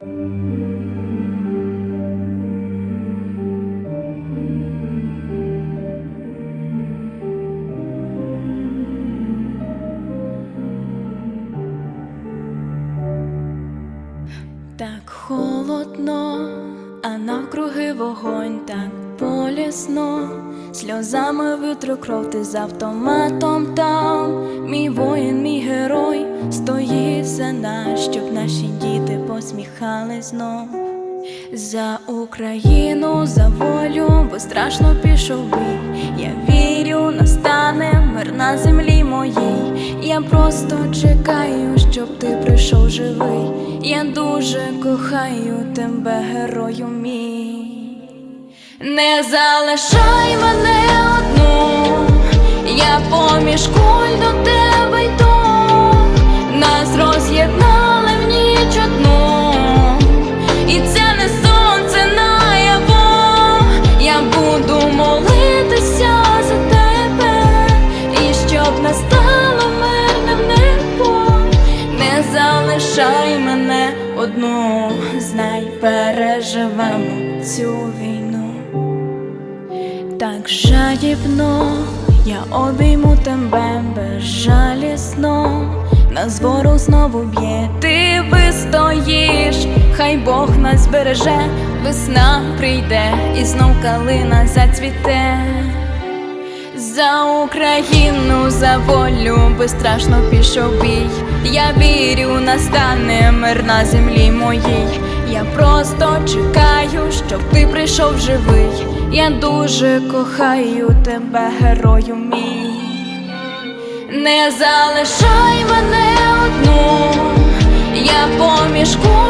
Так холодно, а навкруги вогонь так болісно, сльозами витру кров ти з автоматом там. Мій воїн, мій герой стоїть за нас, щоб наші діти посміхались знов. За Україну, за волю, безстрашно пішов бій. Я вірю, настане мир на землі моїй. Я просто чекаю, щоб ти прийшов живий. Я дуже кохаю тебе, герою мій. Не залишай мене одну, я поміж куль до тебе знай, переживемо цю війну. Так жадібно я обійму тебе безжалісно, нас ворог знову б'є, ти вистоїш, хай Бог нас береже, весна прийде і знов калина зацвіте. За Україну, за волю безстрашно пішов бій. Я вірю, настане мир на землі моїй. Я просто чекаю, щоб ти прийшов живий. Я дуже кохаю тебе, герою мій. Не залишай мене одну, я поміж куль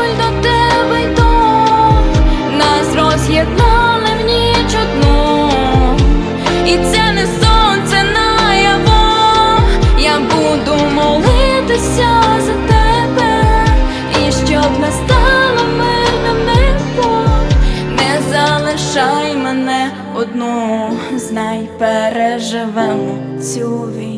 залишай мене одну, знай, переживемо цю війну.